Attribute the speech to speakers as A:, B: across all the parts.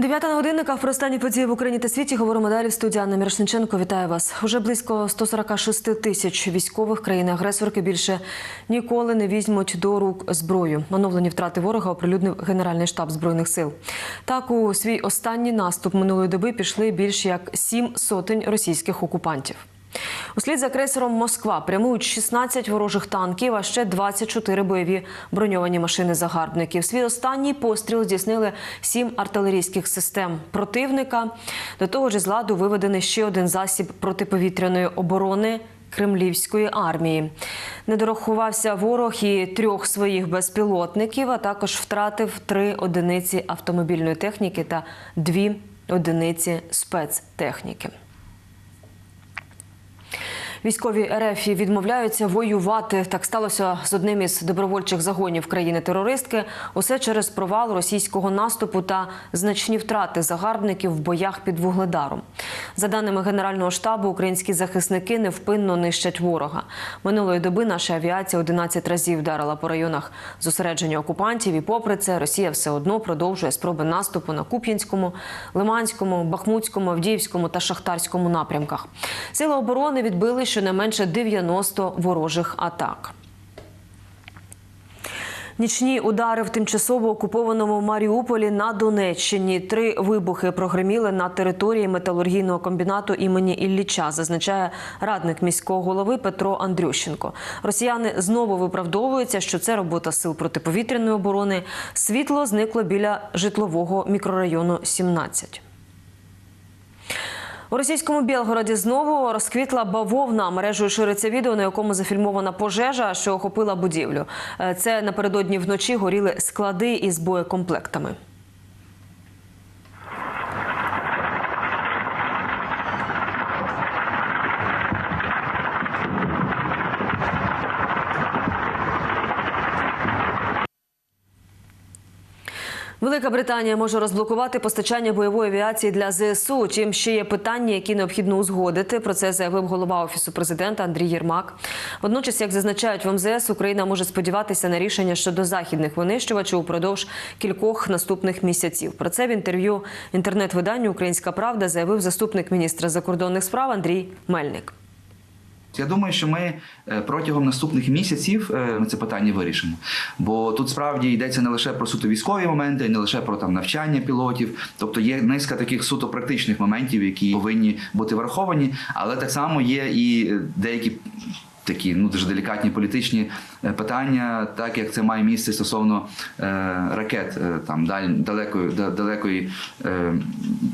A: Дев'ята на годинниках про останні події в Україні та світі говоримо далі. в студії Анна Мірошниченко. Вітаю вас. Уже близько 146 тисяч військових країни-агресорки більше ніколи не візьмуть до рук зброю. Оновлені втрати ворога оприлюднив Генеральний штаб збройних сил. Так у свій останній наступ минулої доби пішли більш як сім сотень російських окупантів. Услід за крейсером Москва прямують 16 ворожих танків, а ще 24 бойові броньовані машини загарбників. Свій останній постріл здійснили сім артилерійських систем противника. До того ж, з ладу виведений ще один засіб протиповітряної оборони. Кремлівської армії не дорахувався ворог і трьох своїх безпілотників, а також втратив три одиниці автомобільної техніки та дві одиниці спецтехніки. Військові РФ відмовляються воювати. Так сталося з одним із добровольчих загонів країни-терористки. Усе через провал російського наступу та значні втрати загарбників в боях під вугледаром. За даними Генерального штабу, українські захисники невпинно нищать ворога. Минулої доби наша авіація 11 разів вдарила по районах зосередження окупантів. І попри це Росія все одно продовжує спроби наступу на Куп'янському, Лиманському, Бахмутському, Авдіївському та Шахтарському напрямках. Сили оборони відбили щонайменше 90 ворожих атак. Нічні удари в тимчасово окупованому Маріуполі на Донеччині. Три вибухи прогреміли на території металургійного комбінату імені Ілліча, зазначає радник міського голови Петро Андрющенко. Росіяни знову виправдовуються, що це робота сил протиповітряної оборони. Світло зникло біля житлового мікрорайону 17. У російському Білгороді знову розквітла бавовна. Мережею шириться відео, на якому зафільмована пожежа, що охопила будівлю. Е, Це напередодні вночі горіли склади із боєкомплектами. Велика Британія може розблокувати постачання бойової авіації для ЗСУ. Чим ще є питання, які необхідно узгодити. Про це заявив голова офісу президента Андрій Єрмак. Водночас, як зазначають в МЗС, Україна може сподіватися на рішення щодо західних винищувачів упродовж кількох наступних місяців. Про це в інтерв'ю інтернет-виданню Українська Правда заявив заступник міністра закордонних справ Андрій Мельник.
B: Я думаю, що ми е, протягом наступних місяців ми це питання вирішимо. Бо тут справді йдеться не лише про суто військові моменти, не лише про там навчання пілотів, тобто є низка таких суто практичних моментів, які повинні бути враховані, але так само є і е, деякі. Такі ну дуже делікатні політичні е, питання, так як це має місце стосовно е, ракет е, там даль, далекої да- далекої е,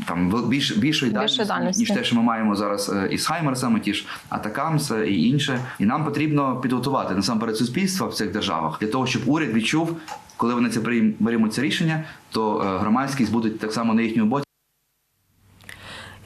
B: там більш, більшої дальності,
C: дальності.
B: ніж те, що ми маємо зараз е, із Хаймерсами, ті ж Атакамс е, і інше. І нам потрібно підготувати насамперед суспільство в цих державах для того, щоб уряд відчув, коли вони це прийм- приймуть це рішення, то е, громадськість будуть так само на їхньому боці.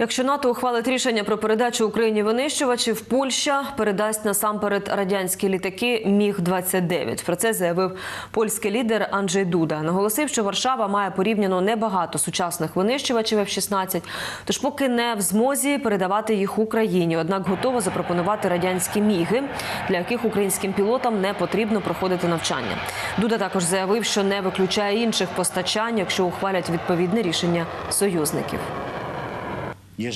A: Якщо НАТО ухвалить рішення про передачу Україні винищувачів, Польща передасть насамперед радянські літаки Міг 29 Про це заявив польський лідер Анджей Дуда. Наголосив, що Варшава має порівняно небагато сучасних винищувачів F-16, тож поки не в змозі передавати їх Україні. Однак готова запропонувати радянські міги, для яких українським пілотам не потрібно проходити навчання. Дуда також заявив, що не виключає інших постачань, якщо ухвалять відповідне рішення союзників.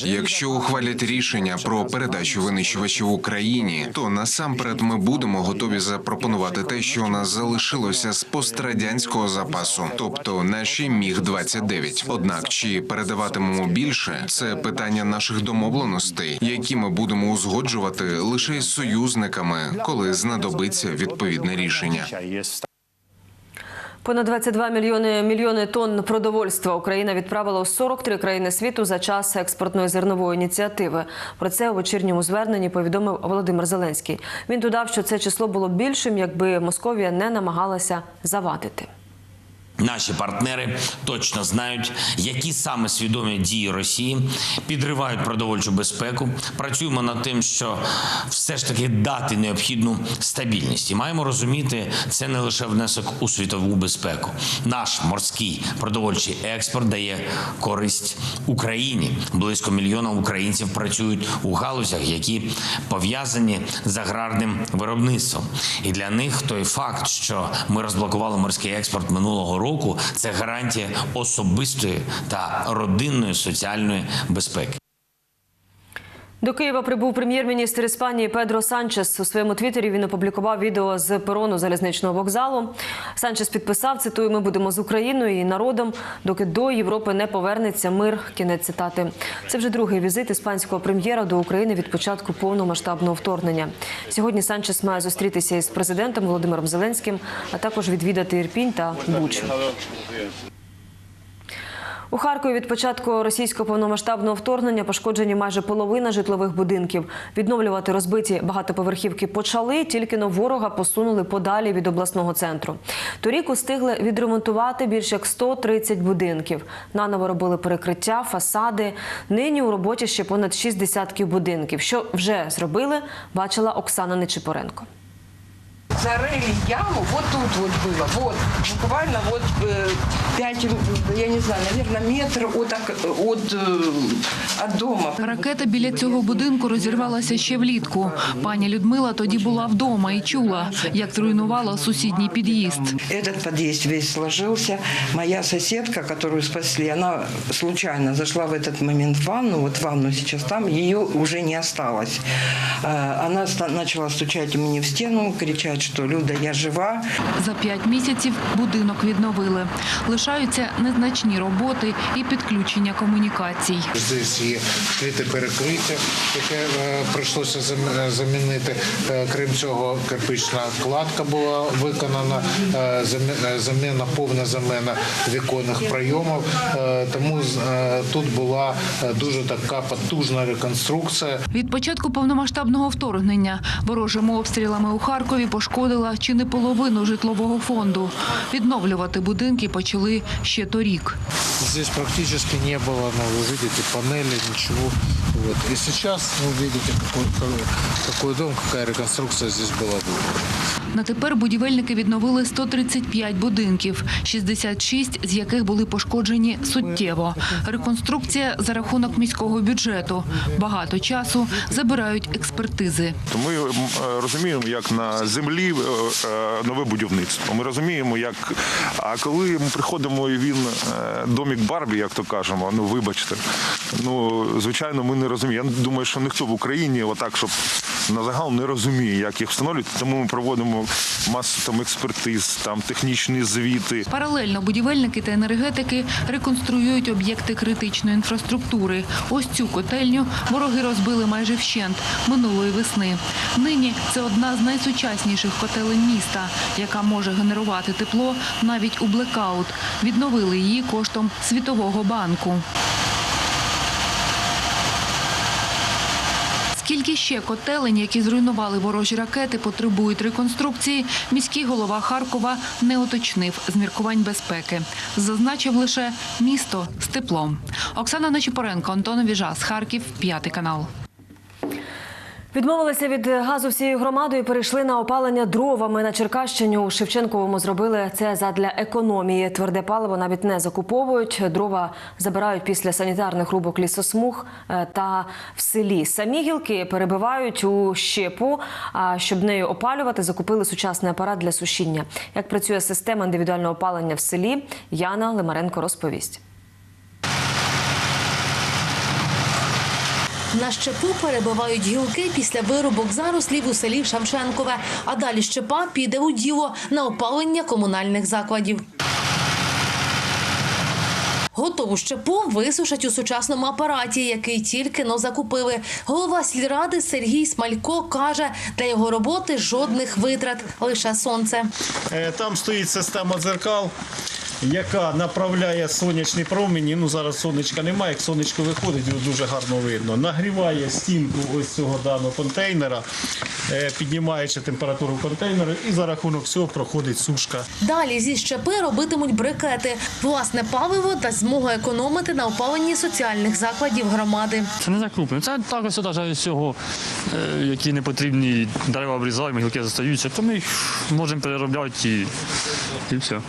D: Якщо ухвалять рішення про передачу винищувачів Україні, то насамперед ми будемо готові запропонувати те, що у нас залишилося з пострадянського запасу, тобто наші міг 29 Однак чи передаватимемо більше, це питання наших домовленостей, які ми будемо узгоджувати лише з союзниками, коли знадобиться відповідне рішення.
A: Понад 22 мільйони мільйони тонн продовольства Україна відправила у 43 країни світу за час експортної зернової ініціативи. Про це у вечірньому зверненні повідомив Володимир Зеленський. Він додав, що це число було більшим, якби Московія не намагалася завадити.
E: Наші партнери точно знають, які саме свідомі дії Росії підривають продовольчу безпеку. Працюємо над тим, що все ж таки дати необхідну стабільність. І маємо розуміти, це не лише внесок у світову безпеку. Наш морський продовольчий експорт дає користь Україні. Близько мільйона українців працюють у галузях, які пов'язані з аграрним виробництвом. І для них той факт, що ми розблокували морський експорт минулого року, року це гарантія особистої та родинної соціальної безпеки.
A: До Києва прибув прем'єр-міністр Іспанії Педро Санчес. У своєму твіттері він опублікував відео з перону залізничного вокзалу. Санчес підписав, цитую, ми будемо з Україною і народом, доки до Європи не повернеться мир. Кінець цитати. Це вже другий візит іспанського прем'єра до України від початку повномасштабного вторгнення. Сьогодні Санчес має зустрітися із президентом Володимиром Зеленським, а також відвідати Ірпінь та Бучу. У Харкові від початку російського повномасштабного вторгнення пошкоджені майже половина житлових будинків. Відновлювати розбиті багатоповерхівки почали, тільки но ворога посунули подалі від обласного центру. Торік устигли відремонтувати більш як 130 будинків. Наново робили перекриття, фасади. Нині у роботі ще понад 6 десятків будинків. Що вже зробили, бачила Оксана Нечипоренко
C: Зарыли яму, вот тут вот было, вот, буквально вот э, 5, я не знаю, наверное, метр от, ок- от, э, от дома.
F: Ракета біля цього будинку розірвалася ще влітку. Пані Людмила тоді була вдома і чула, як зруйнувала сусідній під'їзд.
C: Этот подъезд весь сложился. Моя соседка, которую спасли, она случайно зашла в этот момент в ванну, вот ванну сейчас там, ее уже не осталось. Э, Она ста- начала стучать мне в стену, кричать, что «Люда, я жива».
F: За п'ять місяців будинок відновили. Лишаються незначні роботи і підключення комунікацій.
G: Здесь є відкрите перекриття, яке е, прийшлося е, замінити. Е, Крім цього, кирпична кладка була виконана, заміна, повна заміна віконних прийомів. Тому з- тут була дуже така потужна реконструкція.
F: Від початку повномасштабного вторгнення ворожими обстрілами у Харкові пошкодила чи не половину житлового фонду. Відновлювати будинки почали ще торік.
G: Здесь практично не було, ну, ви бачите, панелі, ничего. Вот. И сейчас вы видите, какой, какой дом, какая реконструкция здесь была выполнена.
F: На тепер будівельники відновили 135 будинків, 66 з яких були пошкоджені суттєво. Реконструкція за рахунок міського бюджету. Багато часу забирають експертизи.
H: То ми м, е, розуміємо, як на землі е, е, нове будівництво. Ми розуміємо, як а коли ми приходимо і він е, домік Барбі, як то кажемо, ну вибачте. Ну звичайно, ми не розуміємо. Я думаю, що ніхто в Україні отак, щоб на загал не розуміє, як їх встановлювати. Тому ми проводимо масу там експертиз, там технічні звіти.
F: Паралельно будівельники та енергетики реконструюють об'єкти критичної інфраструктури. Ось цю котельню вороги розбили майже вщент минулої весни. Нині це одна з найсучасніших котелень міста, яка може генерувати тепло навіть у блекаут. Відновили її коштом Світового банку. Скільки ще котелень, які зруйнували ворожі ракети, потребують реконструкції, міський голова Харкова не уточнив з міркувань безпеки. Зазначив лише місто з теплом. Оксана Нечіпоренко, Антон Віжас, Харків, п'ятий канал.
A: Відмовилися від газу всією громадою перейшли на опалення дровами на Черкащині. У Шевченковому зробили це задля економії. Тверде паливо навіть не закуповують. Дрова забирають після санітарних рубок лісосмуг е, та в селі. Самі гілки перебивають у щепу. А щоб нею опалювати, закупили сучасний апарат для сушіння. Як працює система індивідуального опалення в селі, Яна Лимаренко розповість.
I: На щепу перебивають гілки після вирубок зарослів у селі Шевченкове. А далі щепа піде у діло на опалення комунальних закладів. Готову щепу висушать у сучасному апараті, який тільки но закупили. Голова сільради Сергій Смалько каже, для його роботи жодних витрат, лише сонце.
J: Е, Там стоїть система дзеркал, яка направляє сонячні промені. Ну зараз сонечка немає. Як сонечко виходить, його дуже гарно видно. Нагріває стінку ось цього даного контейнера, е, піднімаючи температуру контейнера, і за рахунок цього проходить сушка.
I: Далі зі щепи робитимуть брикети. Власне паливо дасть змогу економити на опаленні соціальних закладів громади.
K: Це не закрупнено. Це так ось навіть всього, е, які не потрібні дерева обрізаємо, гілки застаються, то ми їх можемо переробляти і, і все.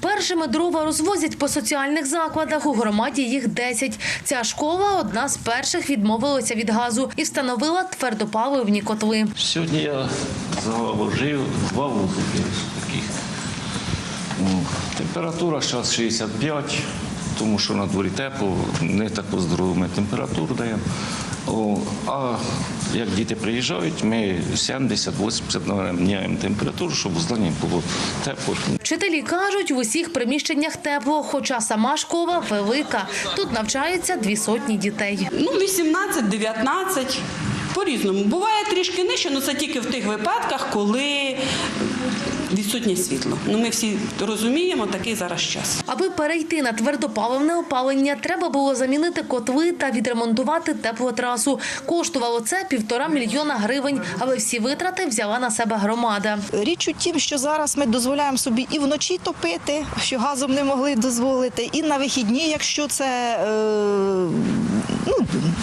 I: Першими дрова розвозять по соціальних закладах. У громаді їх 10. Ця школа одна з перших відмовилася від газу і встановила твердопаливні котли.
L: Сьогодні я заложив два вузики таких. Температура зараз 65, тому що на дворі тепло, не таку здорову ми температуру даємо. А як діти приїжджають, ми 70-80 міняємо температуру, щоб в здані було тепло.
I: Вчителі кажуть, в усіх приміщеннях тепло, хоча сама школа велика. Тут навчається дві сотні дітей.
M: Ну, 18, 19, по-різному. Буває трішки нижче, але це тільки в тих випадках, коли відсутнє світло. Ну, ми всі розуміємо, такий зараз час.
I: Аби перейти на твердопаливне опалення, треба було замінити котли та відремонтувати теплотрасу. Коштувало це півтора мільйона гривень, але всі витрати взяла на себе громада.
N: Річ у тім, що зараз ми дозволяємо собі і вночі топити, що газом не могли дозволити, і на вихідні, якщо це е,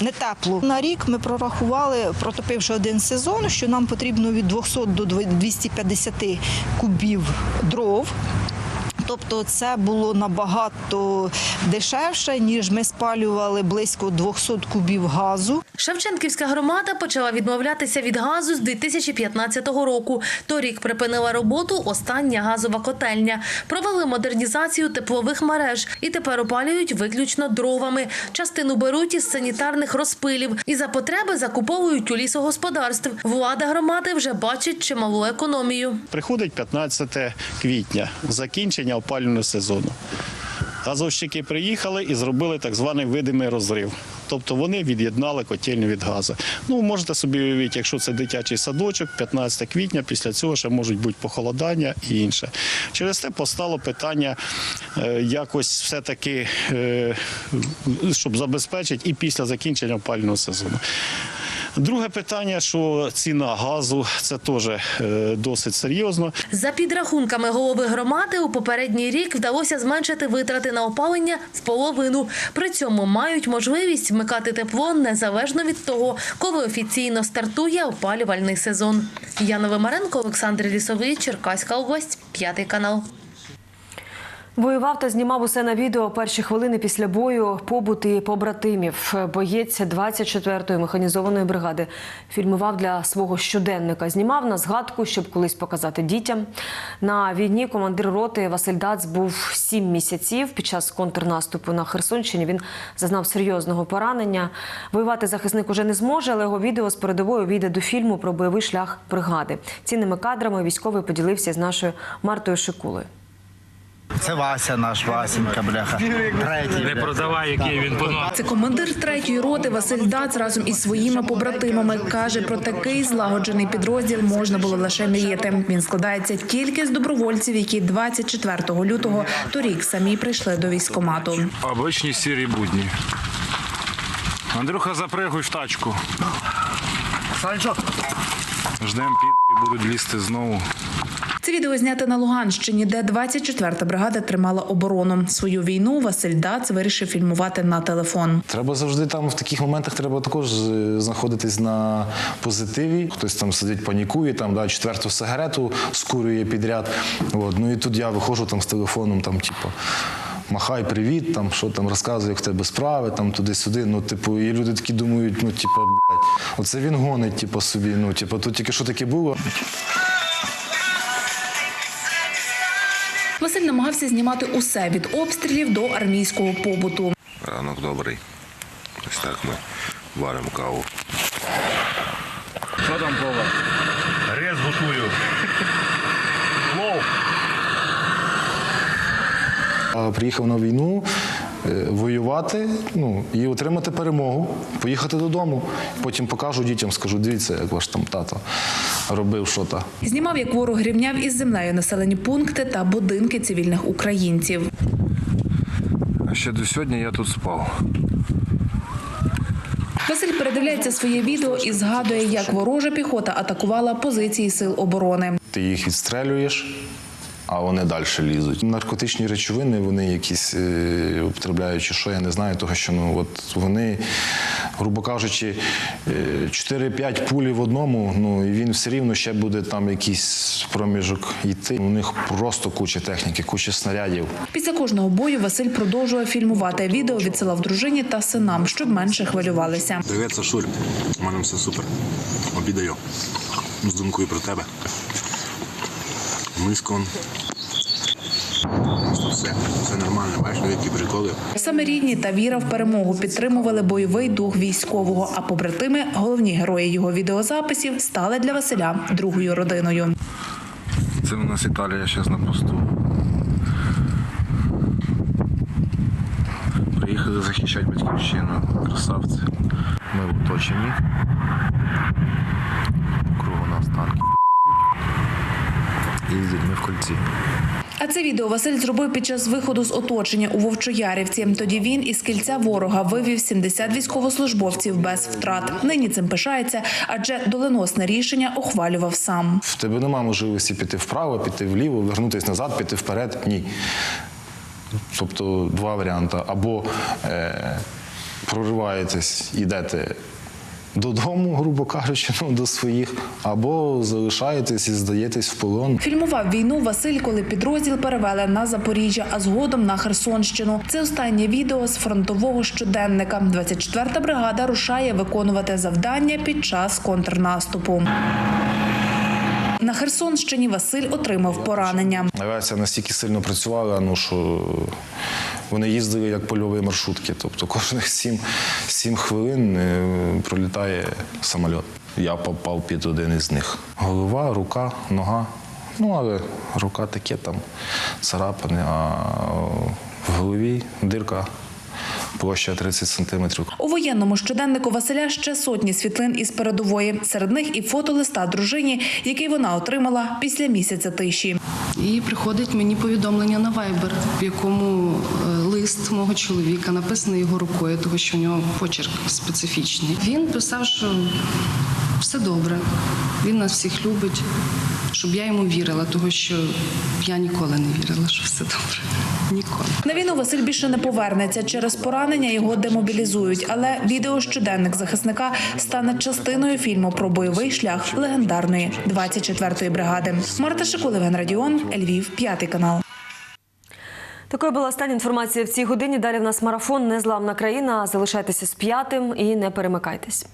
N: не тепло. На рік ми прорахували, протопивши один сезон, що нам потрібно від 200 до 250 кубів дров. Тобто це було набагато дешевше, ніж ми спалювали близько 200 кубів газу.
I: Шевченківська громада почала відмовлятися від газу з 2015 року. Торік припинила роботу остання газова котельня. Провели модернізацію теплових мереж і тепер опалюють виключно дровами. Частину беруть із санітарних розпилів і за потреби закуповують у лісогосподарств. Влада громади вже бачить чималу економію.
J: Приходить 15 квітня, закінчення опалювального сезону. Газовщики приїхали і зробили так званий видимий розрив. Тобто вони від'єднали котельню від газу. Ну, можете собі уявити, якщо це дитячий садочок, 15 квітня, після цього ще можуть бути похолодання і інше. Через те постало питання е, якось все-таки, е, щоб забезпечити і після закінчення опалювального сезону. Друге питання, що ціна газу це теж е, досить серйозно.
I: За підрахунками голови громади, у попередній рік вдалося зменшити витрати на опалення в половину. При цьому мають можливість вмикати тепло незалежно від того, коли офіційно стартує опалювальний сезон. Яна Вимаренко, Олександр Лісовий, Черкаська область, п'ятий канал.
A: Воював та знімав усе на відео перші хвилини після бою, побут і побратимів. Боєць 24-ї механізованої бригади фільмував для свого щоденника. Знімав на згадку, щоб колись показати дітям. На війні командир роти Василь Дац був сім місяців. Під час контрнаступу на Херсонщині він зазнав серйозного поранення. Воювати захисник уже не зможе, але його відео з передовою війде до фільму про бойовий шлях бригади. Цінними кадрами військовий поділився з нашою Мартою Шикулою.
O: Це Вася наш, Васенька, бляха. Третій. Не продавай, який він
P: Це командир третьої роти Василь Дац разом із своїми побратимами каже, про такий злагоджений підрозділ можна було лише мріяти. Він складається тільки з добровольців, які 24 лютого торік самі прийшли до військкомату.
Q: Обичні сірі будні. Андрюха, запригуй в тачку.
O: Санчо.
Q: Ждем під і будуть лізти знову.
P: Це відео знято на Луганщині, де 24-та бригада тримала оборону. Свою війну Василь Дац вирішив фільмувати на телефон.
R: Треба завжди там в таких моментах треба також е, знаходитись на позитиві. Хтось там сидить, панікує, там да, четверту сигарету скурює підряд. От. Ну і тут я виходжу там з телефоном, там, типу. Махай, привіт, там що там розказує, як в тебе справи, там туди-сюди. Ну, типу, і люди такі думають, ну, типу, блядь, оце він гонить, типу, собі. Ну, типу, тут тільки що таке було.
P: Василь намагався знімати усе від обстрілів до армійського побуту.
S: Ранок добрий. Ось так ми варимо каву.
O: Що там, Вова? Рез готую. Лов.
R: Приїхав на війну воювати ну, і отримати перемогу, поїхати додому. Потім покажу дітям, скажу, дивіться, як ваш там тато робив що то.
P: Знімав, як ворог рівняв із землею населені пункти та будинки цивільних українців.
Q: А ще до сьогодні я тут спав.
P: Василь передивляється своє відео і згадує, як ворожа піхота атакувала позиції сил оборони.
R: Ти їх відстрелюєш, а вони далі лізуть. Наркотичні речовини, вони якісь е, употребляють, чи що, я не знаю, того що ну, от вони, грубо кажучи, е, 4-5 пулі в одному, ну і він все рівно ще буде там якийсь проміжок йти. У них просто куча техніки, куча снарядів.
P: Після кожного бою Василь продовжує фільмувати відео, відсилав дружині та синам, щоб менше хвилювалися.
S: Привіт, Сашуль. У мене все супер. Обідаю. З думкою про тебе. Мискон. Все, все нормально, бачиш, які приколи.
P: Саме рідні та віра в перемогу підтримували бойовий дух військового. А побратими, головні герої його відеозаписів, стали для Василя другою родиною.
Q: Це у нас Італія зараз на посту. Приїхали захищати батьківщину. Красавці. Ми в оточенні. Кругу нас танки. І з дітьми в кольці.
P: А це відео Василь зробив під час виходу з оточення у Вовчоярівці. Тоді він із кільця ворога вивів 70 військовослужбовців без втрат. Нині цим пишається, адже доленосне рішення ухвалював сам.
R: В тебе немає можливості піти вправо, піти вліво, вернутися назад, піти вперед. Ні. Тобто два варіанти. Або е, прориваєтесь, йдете додому, грубо кажучи, ну, до своїх, або залишаєтесь і здаєтесь в полон.
P: Фільмував війну Василь, коли підрозділ перевели на Запоріжжя, а згодом на Херсонщину. Це останнє відео з фронтового щоденника. 24-та бригада рушає виконувати завдання під час контрнаступу. На Херсонщині Василь отримав поранення.
R: Авіація настільки сильно працювала, ну що вони їздили як польові маршрутки. Тобто кожних 7, 7 хвилин е, пролітає самоліт. Я попав під один із них. Голова, рука, нога. Ну, але рука таке там царапане, а в голові дирка площа 30 сантиметрів.
P: У воєнному щоденнику Василя ще сотні світлин із передової. Серед них і фото листа дружині, який вона отримала після місяця тиші.
T: І приходить мені повідомлення на Viber, в якому е, лист мого чоловіка написаний його рукою, тому що у нього почерк специфічний. Він писав, що все добре, він нас всіх любить, щоб я йому вірила, тому що я ніколи не вірила, що все добре. Ніколи.
P: На війну Василь більше не повернеться. Через поранення його демобілізують. Але відео щоденник захисника стане частиною фільму про бойовий шлях легендарної 24-ї бригади. Марта Шикулевен Радіон, Львів, п'ятий канал.
A: Такою була остання інформація в цій годині. Далі в нас марафон Незламна країна. Залишайтеся з п'ятим і не перемикайтесь.